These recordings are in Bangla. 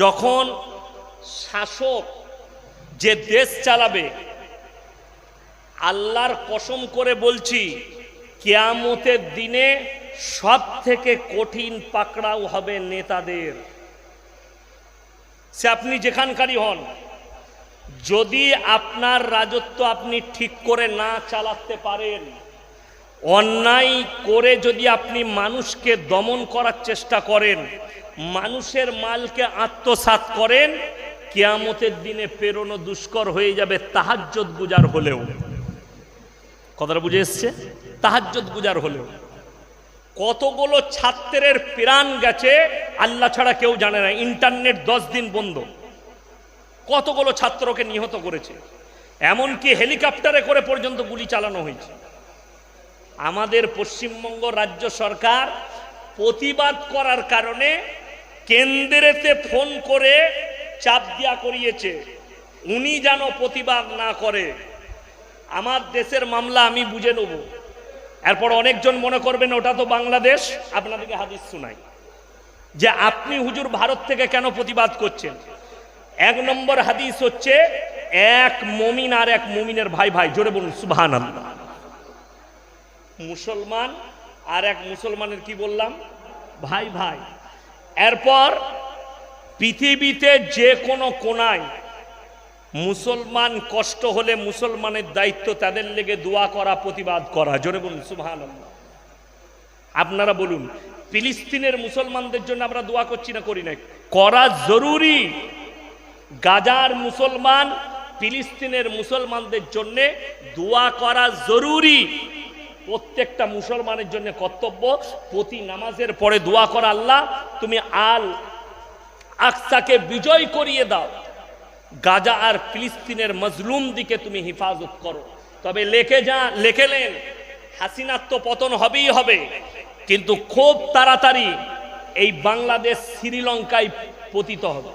যখন শাসক যে দেশ চালাবে, আল্লাহর কসম করে বলছি, কেয়ামতের দিনে সব থেকে কঠিন পাকড়াও হবে নেতাদের। সে আপনি যেখানকারই হন, যদি আপনার রাজত্ব আপনি ঠিক করে না চালাতে পারেন, অন্যায় করে যদি আপনি মানুষকে দমন করার চেষ্টা করেন মানুষের মালকে আত্মসাৎ করেন, কেয়ামতের দিনে পেরোনো দুষ্কর হয়ে যাবে তাহাজ্জত গুজার হলেও। কথাটা বুঝে এসছে? তাহাজ্জত গুজার হলেও। কতগুলো ছাত্রের প্রাণ গেছে, আল্লাহ ছাড়া কেউ জানে না, ইন্টারনেট দশ দিন বন্ধ। কতগুলো ছাত্রকে নিহত করেছে? এমনকি হেলিকপ্টারে করে পর্যন্ত গুলি চালানো হয়েছে। আমাদের পশ্চিমবঙ্গ রাজ্য সরকার প্রতিবাদ করার কারণে কেন্দ্রেতে ফোন করে চাপ দিয়া করিয়েছে। উনি যেন প্রতিবাদ না করে। আমার দেশের মামলা আমি বুঝে নেব। এরপর অনেকজন মনে করবেন ওটা তো বাংলাদেশ, আপনাদেরকে হাদিস শোনাই। যে আপনি হুজুর ভারত থেকে কেন প্রতিবাদ করছেন? এক নম্বর হাদিস হচ্ছে, এক মমিন আর এক মমিনের ভাই ভাই, জোরে বলুন সুবহান মুসলমান আর এক মুসলমানের কি বললাম? ভাই ভাই। এরপর পৃথিবীতে যে কোনো কোনায় মুসলমান কষ্ট হলে মুসলমানের দায়িত্ব তাদের লেগে দোয়া করা, প্রতিবাদ করা। জোরে বলুন সুবহান আপনারা বলুন, ফিলিস্তিনের মুসলমানদের জন্য আমরা দোয়া করছি না করি না করা জরুরি। গাজার মুসলমান ফিলিস্তিনের মুসলমানদের জন্য দোয়া করা জরুরি। প্রত্যেকটা মুসলমানের জন্য কর্তব্য, প্রতি নামাজের পরে দোয়া করা আল্লাহ, তুমি আল আকসাকে বিজয় করিয়ে দাও। গাজা আর ফিলিস্তিনের মজলুম দিকে তুমি হেফাজত করো। তবে লেখে যা লেখেলেন হাসিনার তো পতন হবেই হবে। কিন্তু খুব তাড়াতাড়ি এই বাংলাদেশ শ্রীলঙ্কায় পতিত হবে।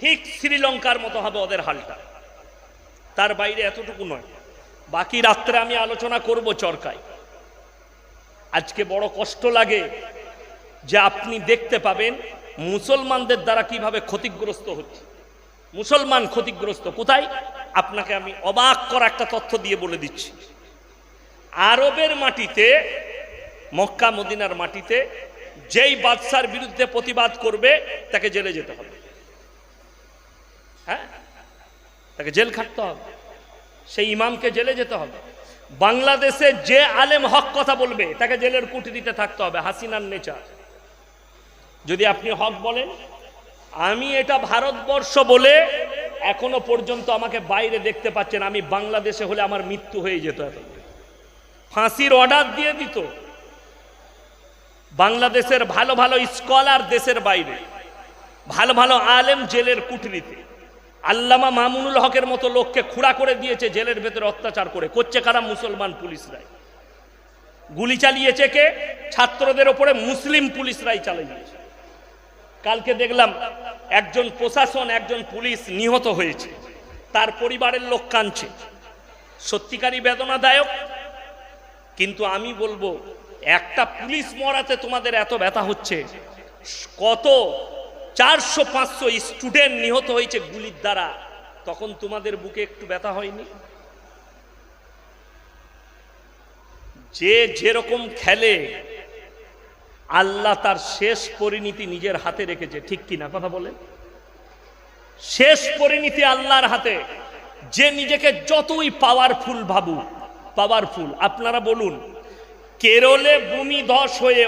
ঠিক শ্রীলঙ্কার মতো হবে ওদের হালটা। তার বাইরে এতটুকু নয়। বাকি রাত্রে আমি আলোচনা করব চরকায়। আজকে বড় কষ্ট লাগে যে আপনি দেখতে পাবেন মুসলমানদের দ্বারা কীভাবে ক্ষতিগ্রস্ত হচ্ছে। মুসলমান ক্ষতিগ্রস্ত, কোথায়? আপনাকে আমি অবাক করা একটা তথ্য দিয়ে বলে দিচ্ছি। আরবের মাটিতে, মক্কা, মদিনার মাটিতে যেই বাদশার বিরুদ্ধে প্রতিবাদ করবে, তাকে জেলে যেতে হবে। হ্যাঁ? তাকে জেল খাটতে হবে। সেই ইমামকে জেলে যেতে হবে। বাংলাদেশে যে আলেম হক কথা বলবে, তাকে জেলের কুটিতে থাকতে হবে, হাসিনার নেচার। যদি আপনি হক বলেন, আমি এটা ভারতবর্ষ বলে এখনও পর্যন্ত আমাকে বাইরে দেখতে পাচ্ছেন, আমি বাংলাদেশে হলে আমার মৃত্যু হয়ে যেত এখন ফাঁসির অর্ডার দিয়ে দিত। বাংলাদেশের ভালো ভালো স্কলার দেশের বাইরে, ভালো ভালো আলেম জেলের কুঠরিতে আল্লামা মামুনুল হকের মতো লোককে খুঁড়া করে দিয়েছে, জেলের ভেতরে অত্যাচার করে। করছে কারা মুসলমান পুলিশরাই? গুলি চালিয়েছে কে? ছাত্রদের ওপরে মুসলিম পুলিশরাই চালিয়েছে কালকে দেখলাম একজন প্রশাসন, একজন পুলিশ নিহত হয়েছে। তার পরিবারের লোক কাঁদছে। সত্যিকারই বেদনাদায়ক, কিন্তু আমি বলব, একটা পুলিশ মরাতে তোমাদের এত ব্যথা হচ্ছে, কত চারশো পাঁচশো স্টুডেন্ট নিহত হয়েছে গুলির দ্বারা। তখন তোমাদের বুকে একটু ব্যথা হয়নি? যে যেরকম খেলে, আল্লাহ তার শেষ পরিণতি নিজের হাতে রেখেছে। ঠিক কিনা কথা বলে শেষ পরিণতি আল্লাহর হাতে। যে নিজেকে যতই পাওয়ারফুল ভাবু পাওয়ারফুল আপনারা বলুন, কেরলে ভূমি ধস হয়ে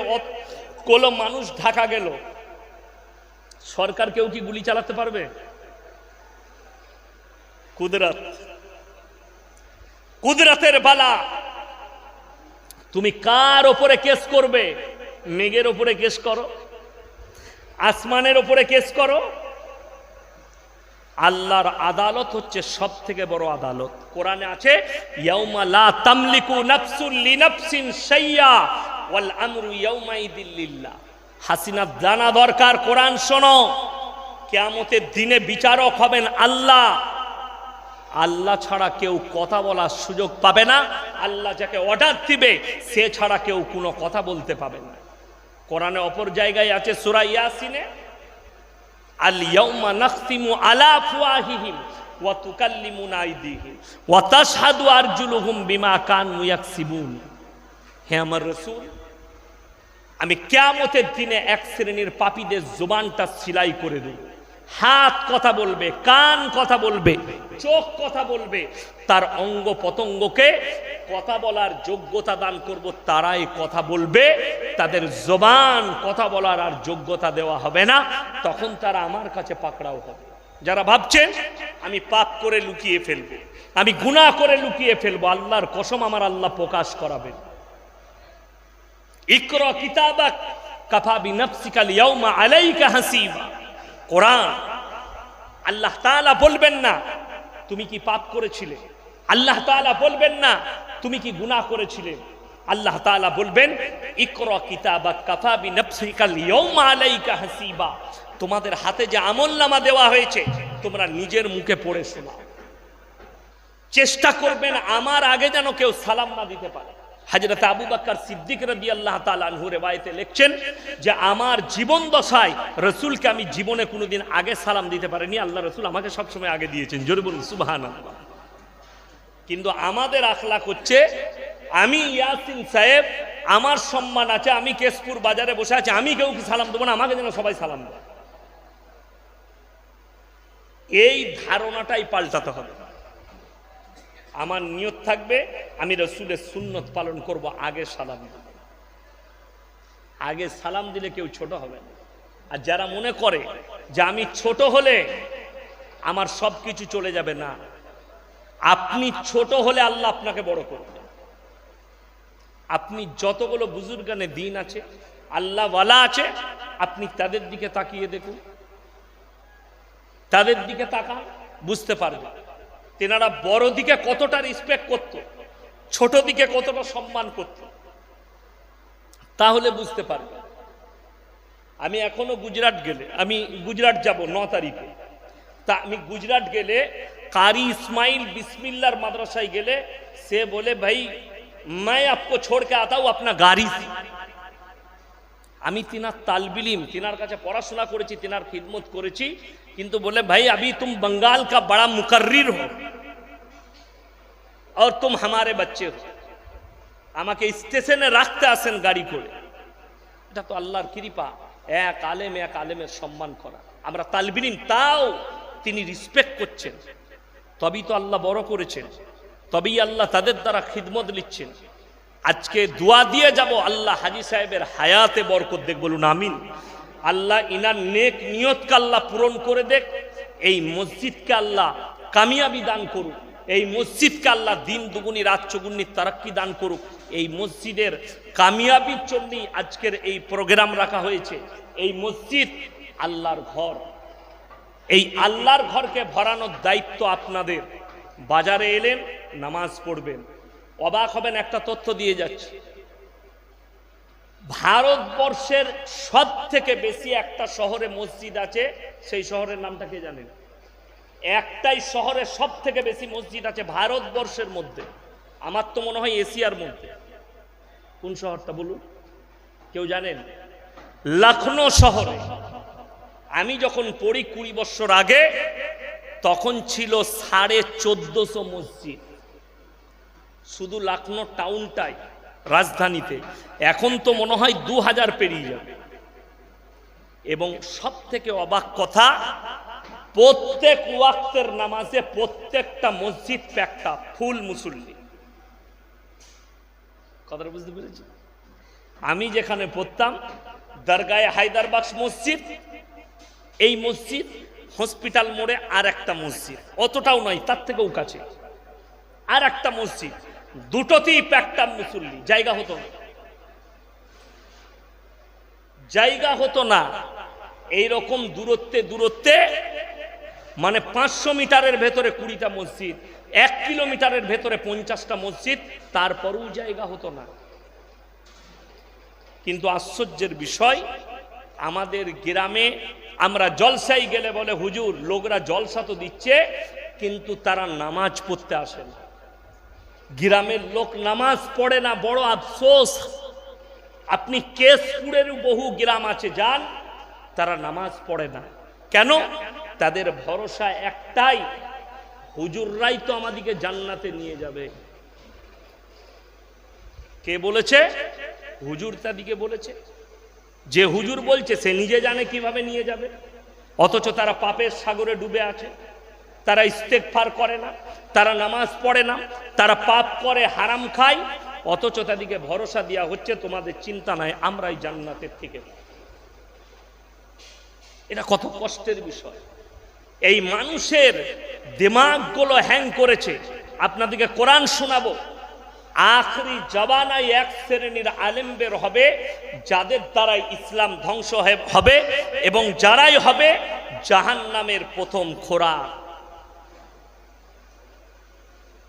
কোনো মানুষ ঢাকা গেল সরকার কেউ কি গুলি চালাতে পারবে? কুদরত। কুদরতের বালা। তুমি কার ওপরে কেস করবে? মেঘের ওপরে কেস করো। আসমানের ওপরে কেস করো। আল্লাহর আদালত হচ্ছে সব থেকে বড় আদালত। কোরআনে আছে তামলিকু নাফসুন লিনাফসিন শাইয়া ওয়াল আমরু ইয়াউমাইদিল লিল্লাহ। হাসিনা জানা দরকার, কোরআন শোনো। কেয়ামতের দিনে বিচারক হবেন আল্লাহ। আল্লাহ ছাড়া কেউ কথা বলার সুযোগ পাবে না। আল্লাহ যাকে অর্ডার দিবে, সে ছাড়া কেউ কোনো কথা বলতে পাবে না। কোরআনে অপর জায়গায় আছে সুরা ইয়াসিনে, আল ইয়াউমা নাখতিমু আলা আফওয়াহিহিম ওয়া তুকাল্লিমুনা আইদিহিম ওয়া তাশহাদু আরজুলুহুম বিমা কানু ইয়াকসিবুন। হে আমার রাসূল আমি কিয়ামতের দিনে এক শ্রেণির পাপীদের জোবানটা সিলাই করে দেব হাত কথা বলবে, কান কথা বলবে, চোখ কথা বলবে, তার অঙ্গ পতঙ্গকে কথা বলার যোগ্যতা দান করব, তারাই কথা বলবে, তাদের জবান কথা বলার আর যোগ্যতা দেওয়া হবে না, তখন তারা আমার কাছে পাকড়াও হবে। যারা ভাবছেন আমি পাপ করে লুকিয়ে ফেলব, আমি গুনাহ করে লুকিয়ে ফেলব, আল্লাহর কসম আমার আল্লাহ প্রকাশ করাবেন। ইকরা কিতাবাক কাফা বিনাফসিকাল ইয়াউমা আলাইকা হাসিবা। কোরআন, আল্লাহ তাআলা বলবেন না, তুমি কি পাপ করেছিলে? আল্লাহ তাআলা বলবেন না, তুমি কি গুনাহ করেছিলে? আল্লাহ তাআলা বলবেন, ইকরা কিতাবাক কাফা বিনাফসিকাল ইয়াউমা আলাইকা হাসিবা। তোমাদের হাতে যে আমলনামা দেওয়া হয়েছে, তোমরা নিজের মুখে পড়ে শোনাও চেষ্টা করবেন আমার আগে যেন কেউ সালাম না দিতে পারে। হাজরত আবু বাক্কার সিদ্দিক রবি আল্লাহ তালু রেবায়তে লিখছেন যে আমার জীবন দশায় রসুলকে আমি জীবনে কোনোদিন আগে সালাম দিতে পারিনি। আল্লাহ রসুল আমাকে সবসময় আগে দিয়েছেন। জোরে বলুন সুবাহান কিন্তু আমাদের আখলাক হচ্ছে, আমি ইয়াসিন সাহেব, আমার সম্মান আছে, আমি কেশপুর বাজারে বসে আছি, আমি কেউ কি সালাম দেবো না? আমাকে যেন সবাই সালাম দেয়। এই ধারণাটাই পাল্টাতে হবে। আমার নিয়ত থাকবে, আমি রসুলের সুন্নত পালন করব, আগে সালাম আগে সালাম দিলে কেউ ছোট হবে না। আর যারা মনে করে যে আমি ছোট হলে আমার সব কিছু চলে যাবে, না। আপনি ছোট হলে আল্লাহ আপনাকে বড় করবে। আপনি যতগুলো বুজুর্গানে দিন আছে, আল্লাহ ওয়ালা আছে, আপনি তাদের দিকে তাকিয়ে দেখুন। তাদের দিকে তাকান, বুঝতে পারবেন। তেনারা বড় দিকে কতটা রেসপেক্ট করত ছোট দিকে কতটা সম্মান করত তাহলে বুঝতে পারবে আমি এখনো গুজরাট গেলে আমি গুজরাট যাব ন তারিখে তা আমি গুজরাট গেলে কারি ইসমাইল বিসমিল্লার মাদ্রাসায় গেলে সে বলে ভাই मैं आपको छोड़ के आता हूं अपना गाड़ी से আমি তিনার তালবিলিম তিনার কাছে পড়াশোনা করেছি তিনার খিদমত করেছি কিন্তু বলে ভাই अभी तुम बंगाल का बड़ा मुकर्रिर हो और तुम हमारे बच्चे हो আমাকে স্টেশনে রাখতে আসেন গাড়ি করে এটা তো আল্লাহর কৃপা এক আলেম এক আলেমের সম্মান করা আমরা তালবিলিম তাও তিনি রিসপেক্ট করছেন তবেই তো আল্লাহ বড় করেছেন তবেই আল্লাহ তাদের দ্বারা খিদমত নিচ্ছেন আজকে দোয়া দিয়ে যাব, আল্লাহ হাজি সাহেবের হায়াতে বরকত দেখ, বলুন আমিন। আল্লাহ ইনার নেক নিয়তকে আল্লাহ পূরণ করে দেখ, এই মসজিদকে আল্লাহ কামিয়াবি দান করুক, এই মসজিদকে আল্লাহ দিন দুগুনি, রাত চগুনি তারাক্কি দান করুক, এই মসজিদের কামিয়াবির জন্যই আজকের এই প্রোগ্রাম রাখা হয়েছে। এই মসজিদ আল্লাহর ঘর। এই আল্লাহর ঘরকে ভরানোর দায়িত্ব আপনাদের। বাজারে এলেন, নামাজ পড়বেন। অবাক হবেন, একটা তথ্য দিয়ে যাচ্ছে। ভারতবর্ষের সব থেকে বেশি একটা শহরে মসজিদ আছে, সেই শহরের নামটা কে জানেন একটাই শহরে সব থেকে বেশি মসজিদ আছে ভারতবর্ষের মধ্যে। আমার তো মনে হয় এশিয়ার মধ্যে। কোন শহরটা বলুন? কেউ জানেন? লখনৌ শহরে। আমি যখন পড়ি কুড়ি বছর আগে, তখন ছিল সাড়ে চোদ্দশো মসজিদ। শুধু লখনৌ টাউনটাই, রাজধানীতে। এখন তো মনে হয় দু হাজার পেরিয়ে যাবে। এবং সব থেকে অবাক কথা, প্রত্যেক ওয়াক্তের নামাজে প্রত্যেকটা মসজিদ প্যাকটা ফুল মুসল্লি। কথাটা বুঝতে পেরেছি? আমি যেখানে পড়তাম, দরগায় হায়দারবাগ মসজিদ, এই মসজিদ, হসপিটাল মোড়ে আর একটা মসজিদ। অতটাও নয়, তার থেকেও কাছে। আর একটা মসজিদ দুটোতেই প্যাকটা মুসল্লি, জায়গা হতো না। জায়গা হতো না এই রকম দূরত্বে দূরত্বে মানে পাঁচশো মিটারের ভেতরে কুড়িটা মসজিদ, এক কিলোমিটারের ভেতরে পঞ্চাশটা মসজিদ, তারপরও জায়গা হতো না। কিন্তু আশ্চর্যের বিষয়, আমাদের গ্রামে আমরা জলসাই গেলে বলে, হুজুর, লোকরা জলসা তো দিচ্ছে, কিন্তু তারা নামাজ পড়তে আসে না। গ্রামের লোক নামাজ পড়ে না, বড় আফসোস। আপনি কেশপুরের বহু গ্রাম আছে, যান, তারা নামাজ পড়ে না। কেন? তাদের ভরসা একটাই, হুজুররাই তো আমাদিকে জান্নাতে নিয়ে যাবে। কে বলেছে? হুজুর তাদিকে বলেছে। যে হুজুর বলছে, সে নিজে জানে কীভাবে নিয়ে যাবে। অথচ তারা পাপের সাগরে ডুবে আছে। তারা ইস্তেকফার করে না, তারা নামাজ পড়ে না, তারা পাপ করে, হারাম খায়। অথচ তাদেরকে ভরসা দেওয়া হচ্ছে, তোমাদের চিন্তা নাই, আমরাই জান্নাতের থেকে। এটা কত কষ্টের বিষয়। এই মানুষের দিমাগগুলো হ্যাং করেছে। আপনাদেরকে কোরআন শোনাবো। আখরি জবানায় এক শ্রেণির আলেম বের হবে, যাদের দ্বারাই ইসলাম ধ্বংস হবে এবং যারাই হবে জাহান নামের প্রথম খোরাক।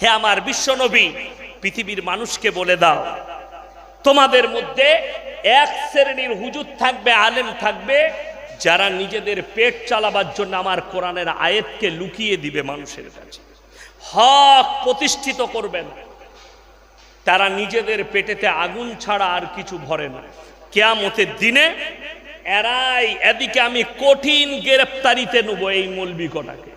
হে আমার বিশ্বনবী পৃথিবীর মানুষকে বলে দাও। তোমাদের মধ্যে এক শ্রেণির হুজুর থাকবে, আলেম থাকবে, যারা নিজেদের পেট চালাবার জন্য আমার কোরআনের আয়াতকে লুকিয়ে দিবে মানুষের কাছে। হক প্রতিষ্ঠিত করবে না তারা নিজেদের পেটেতে আগুন ছাড়া আর কিছু ভরে না। কেয়ামতের দিনে এরাই, এদিকে আমি কঠিন গ্রেপ্তারিতে নেব এই মলবি কটাকে।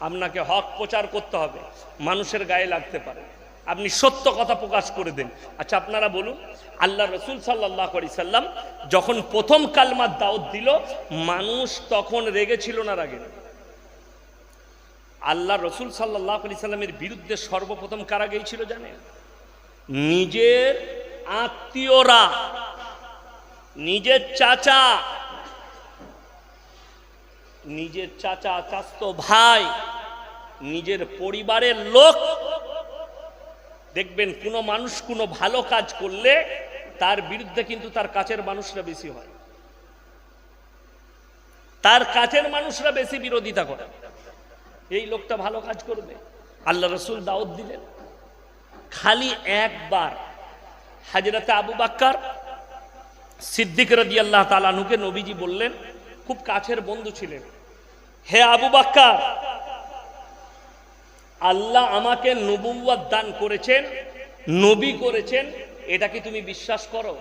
আপনাকে হক প্রচার করতে হবে। মানুষের গায়ে লাগতে পারে। আপনি সত্য কথা প্রকাশ করে দেন। আচ্ছা আপনারা বলুন, আল্লাহ রসুল সাল্লাহ সাল্লাম যখন প্রথম কালমার দাওয়াত দিল, মানুষ তখন রেগেছিল না রাগে? আল্লাহ রসুল সাল্লাহ সাল্লামের বিরুদ্ধে সর্বপ্রথম কারা গিয়েছিল জানেন? নিজের আত্মীয়রা, নিজের চাচা নিজের চাচা চাস্ত ভাই, নিজের পরিবারের লোক। দেখবেন কোনো মানুষ কোনো ভালো কাজ করলে তার বিরুদ্ধে কিন্তু তার কাছের মানুষরা বেশি হয়। তার কাছের মানুষরা বেশি বিরোধিতা করে। এই লোকটা ভালো কাজ করবে। আল্লাহ রসুল দাউদ দিলেন। খালি একবার হাজরাতে আবু বাক্কার সিদ্দিক রদি আল্লাহ তালানুকে নবীজি বললেন খুব কাছের বন্ধু ছিলেন। হে আবু বাক্কার, আল্লাহ আমাকে নবুয়াদ দান করেছেন, নবী করেছেন, এটা কি তুমি বিশ্বাস করো?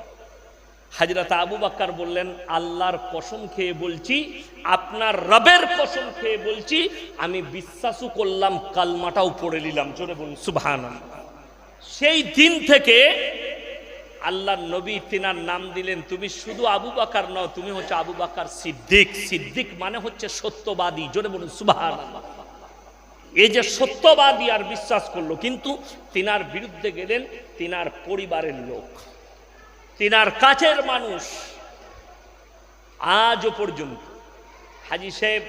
হাজরত আবু বাক্কার বললেন, আল্লাহর কসম খেয়ে বলছি, আপনার রবের কসম খেয়ে বলছি, আমি বিশ্বাসও করলাম, কালমাটাও পড়ে নিলাম। জোরে বলুন সুবহান সেই দিন থেকে আল্লাহ নবী তিনার নাম দিলেন, তুমি শুধু আবু বাকার নও, তুমি হচ্ছে আবু বাকার সিদ্দিক। সিদ্দিক মানে হচ্ছে সত্যবাদী, জোরে বলুন সুবহান এই যে সত্যবাদী আর বিশ্বাস করল, কিন্তু তিনার বিরুদ্ধে গেলেন তিনার পরিবারের লোক, তিনার কাছের মানুষ। আজও পর্যন্ত, হাজি সাহেব,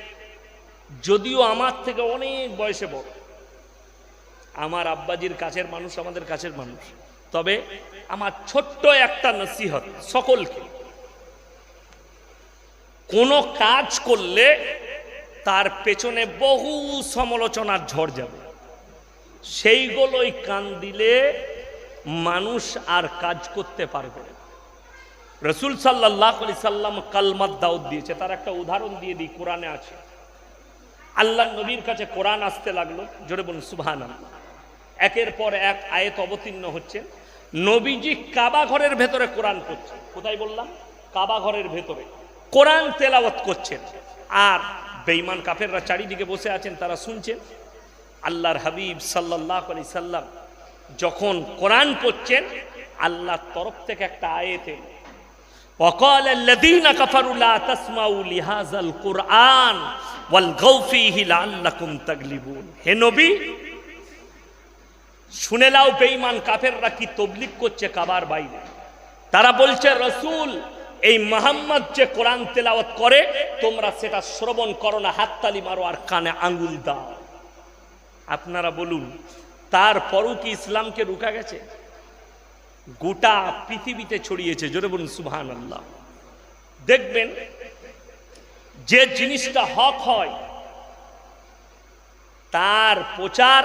যদিও আমার থেকে অনেক বয়সে বড়, আমার আব্বাজির কাছের মানুষ আমাদের কাছের মানুষ, তবে আমার ছোট্ট একটা নসিহত সকলকে। কোনো কাজ করলে তার পেছনে বহু সমালোচনার ঝড় যাবে। সেইগুলোই কান দিলে মানুষ আর কাজ করতে পারবে না। রসুল সাল্লাহ আলি সাল্লাম কালমাত দাউদ দিয়েছে। তার একটা উদাহরণ দিয়ে দিই, কোরআনে আছে। আল্লাহ নবীর কাছে কোরআন আসতে লাগল, জোরে বলুন সুবহান একের পর এক আয়েত অবতীর্ণ হচ্ছে। নবীজি কাবা ঘরের ভেতরে কোরআন করছে কোথায় বললাম কাবা ঘরের ভেতরে কোরআন তেলাওয়াত করছেন আর বেঈমান কাফেররা চারিদিকে বসে আছেন তারা শুনছেন আল্লাহর হাবিব সাল্লাহ আলি সাল্লাম যখন কোরআন পড়ছেন আল্লাহর তরফ থেকে একটা আয়েত এলো وقال الذين كفروا لا تسمعوا لهذا القرآن والغوا فيه لعلكم تغلبون হে নবী শুনে নাও বেঈমান কাফেররা কি তবলিগ করছে কাবার বাইরে। তারা বলছে, রসুল, এই মোহাম্মদ যে কোরআন তেলাওয়াত করে, তোমরা সেটা শ্রবণ করো না, হাততালি মারো আর কানে আঙ্গুল দাও। আপনারা বলুন তারপরও কি ইসলামকে রুকা গেছে? গোটা পৃথিবীতে ছড়িয়েছে, জোরে বলুন সুবহান আল্লাহ দেখবেন, যে জিনিসটা হক হয়, তার প্রচার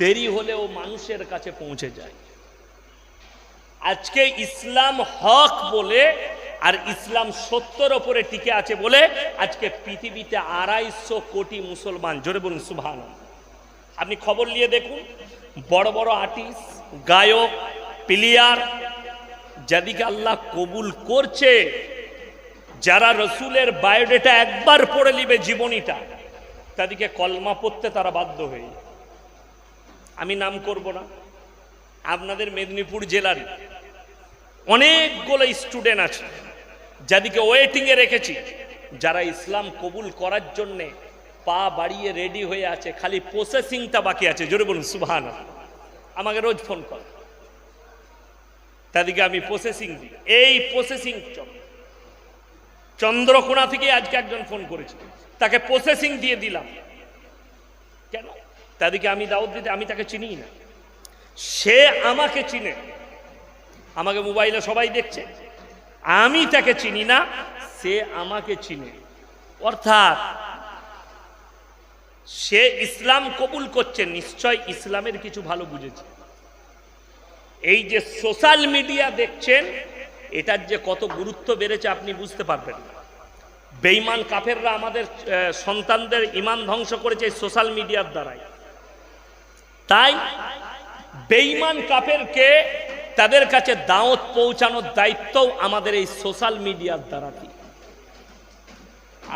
দেরি হলেও মানুষের কাছে পৌঁছে যায় আজকে ইসলাম হক বলে আর ইসলাম সত্যর ওপরে টিকে আছে বলে আজকে পৃথিবীতে আড়াইশো কোটি মুসলমান, জোরে বলুন সুভান আপনি খবর নিয়ে দেখুন, বড় বড় আর্টিস্ট, গায়ক, প্লেয়ার, যাদিকে আল্লাহ কবুল করছে, যারা রসুলের বায়োডেটা একবার পড়ে নিবে জীবনীটা, তাদেরকে কলমা পড়তে তারা বাধ্য হয়ে। আমি নাম করব না। আপনাদের মেদিনীপুর জেলারই অনেকগুলো স্টুডেন্ট আছে যাদেরকে ওয়েটিংয়ে রেখেছি, যারা ইসলাম কবুল করার জন্যে পা বাড়িয়ে রেডি হয়ে আছে, খালি প্রসেসিংটা বাকি আছে। জোরে বলুন সুভান আমাকে রোজ ফোন কর। তাদেরকে আমি প্রসেসিং দিই। এই প্রসেসিং চন্দ্রকোনা থেকে আজকে একজন ফোন করেছে। তাকে প্রসেসিং দিয়ে দিলাম। কেন? তাদেরকে আমি দাওয়াত দিতে, আমি তাকে চিনি না। সে আমাকে চিনে। আমাকে মোবাইলে সবাই দেখছে। আমি তাকে চিনি না, সে আমাকে চিনে। অর্থাৎ, সে ইসলাম কবুল করছে, নিশ্চয় ইসলামের কিছু ভালো বুঝেছে। এই যে সোশ্যাল মিডিয়া দেখছেন, এটার যে কত গুরুত্ব বেড়েছে আপনি বুঝতে পারবেন বেইমান কাফেররা আমাদের সন্তানদের ইমান ধ্বংস করেছে সোশ্যাল মিডিয়ার দ্বারাই। তাই বেইমান কাফেরকে তাদের কাছে দাওয়াত পৌঁছানোর দায়িত্বও আমাদের এই সোশ্যাল মিডিয়ার দ্বারা কি?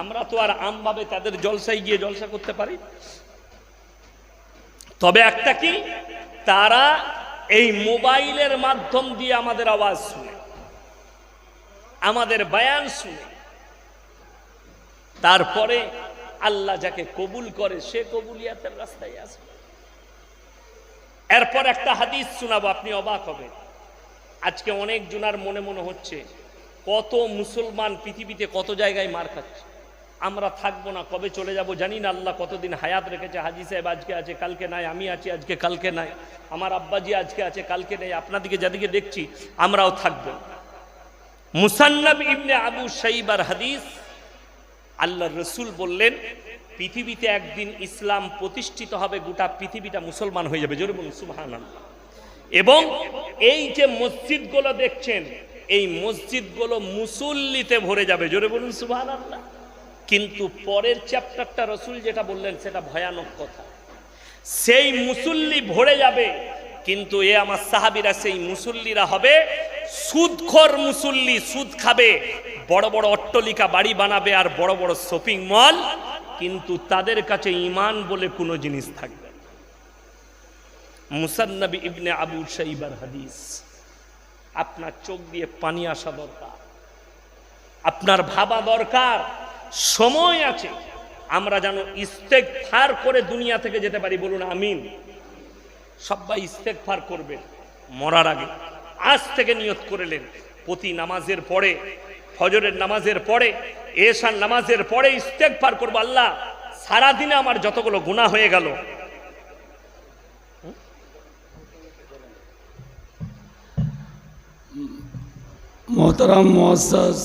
আমরা তো আর আমভাবে তাদের জলসায় গিয়ে জলসা করতে পারি। তবে একটা কি? তারা এই মোবাইলের মাধ্যম দিয়ে আমাদের আওয়াজ শুনে, আমাদের বয়ান শুনে। তারপরে আল্লাহ যাকে কবুল করে সে কবুলিয়াতের রাস্তায় আসবে। এরপর একটা হাদিস শোনাবো, আপনি অবাক হবেন। আজকে অনেক জনার মনে মনে হচ্ছে, কত মুসলমান পৃথিবীতে কত জায়গায় মার খাচ্ছে। আমরা থাকব না, কবে চলে যাব জানি না, আল্লাহ কতদিন হায়াত রেখেছে, হাজি সাহেব আজকে আছে, কালকে নাই, আমি আছি আজকে, কালকে নাই, আমার আব্বাজি আজকে আছে, কালকে নেই, আপনাদিকে যাদিকে দেখছি, আমরাও থাকব মুসান্নব ইবনে আবু সাইবার হাদিস আল্লাহ রসুল বললেন পৃথিবীতে একদিন ইসলাম প্রতিষ্ঠিত হবে, গোটা পৃথিবীটা মুসলমান হয়ে যাবে। জোরে বলুন সুবহান এবং এই যে মসজিদগুলো দেখছেন, এই মসজিদগুলো মুসল্লিতে ভরে যাবে। জোরে বলুন সুবহান আল্লাহ কিন্তু পরের চ্যাপ্টারটা রসুল যেটা বললেন, সেটা ভয়ানক কথা। সেই মুসল্লি ভরে যাবে, কিন্তু এ আমার সাহাবিরা, সেই মুসল্লিরা হবে সুদখর মুসল্লি। সুদ খাবে, বড় বড় অট্টলিকা বাড়ি বানাবে আর বড় বড় শপিং মল কিন্তু তাদের কাছে ইমান বলে কোনো জিনিস থাকবে। মুসান্নবী ইবনে আবু সাইবার হাদিস, আপনার চোখ দিয়ে পানি আসা দরকার, আপনার ভাবা দরকার, সময় আছে, আমরা যেন ইস্তেক ফার করে দুনিয়া থেকে যেতে পারি, বলুন আমিন সবাই ইস্তেক ফার করবেন মরার আগে, আজ থেকে নিয়ত করলেন প্রতি নামাজের পরে, ফজরের নামাজের পরে এশার নামাজের পরে ইস্তেক পার করব আল্লাহ। সারাদিনে আমার যতগুলো গুণা হয়ে গেল। মহতারাম মহাস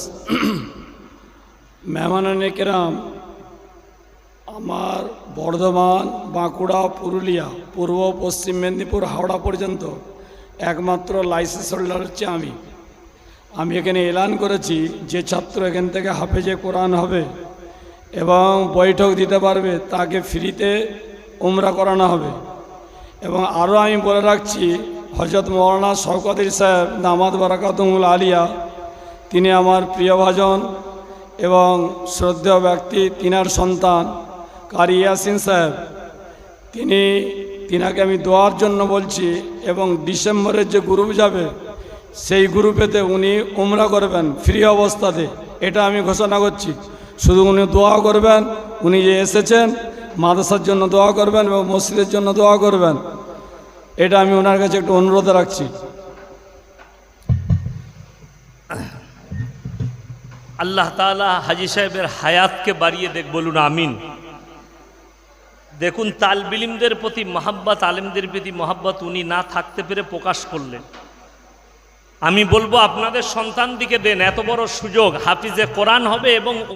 মেহমানানে কেরাম, আমার বর্ধমান, বাঁকুড়া, পুরুলিয়া, পূর্ব, পশ্চিম মেদিনীপুর, হাওড়া পর্যন্ত একমাত্র লাইসেন্স হোল্ডার হচ্ছে আমি। আমি এখানে এলান করেছি যে ছাত্র এখান থেকে হাফেজে কোরআন হবে এবং বৈঠক দিতে পারবে, তাকে ফ্রিতে উমরা করানো হবে। এবং আরও আমি বলে রাখছি হজরত মৌলানা শওকতির সাহেব দামাদ বারাকাতুমুল আলিয়া, তিনি আমার প্রিয়ভাজন এবং শ্রদ্ধেয় ব্যক্তি, তিনার সন্তান কারি ইয়াসিন সাহেব। তিনি, তিনাকে আমি দোয়ার জন্য বলছি এবং ডিসেম্বরের যে গ্রুপ যাবে সেই গ্রুপেতে উনি উমরা করবেন, ফ্রি অবস্থাতে। এটা আমি ঘোষণা করছি। শুধু উনি দোয়া করবেন, উনি যে এসেছেন, মাদ্রাসার জন্য দোয়া করবেন এবং মসজিদের জন্য দোয়া করবেন। এটা আমি ওনার কাছে একটু অনুরোধ রাখছি। আল্লাহ তাআলা হাজি সাহেবের হায়াতকে বাড়িয়ে দেখ, বলুন আমিন। দেখুন, তালবিলিমদের প্রতি, মহাব্বত আলেমদের প্রতি মহাব্বত উনি না থাকতে পেরে প্রকাশ করলেন। আমি বলব আপনাদের সন্তান দিকে দেন এত বড় সুযোগ হাফিজে কোরআন হবে এবং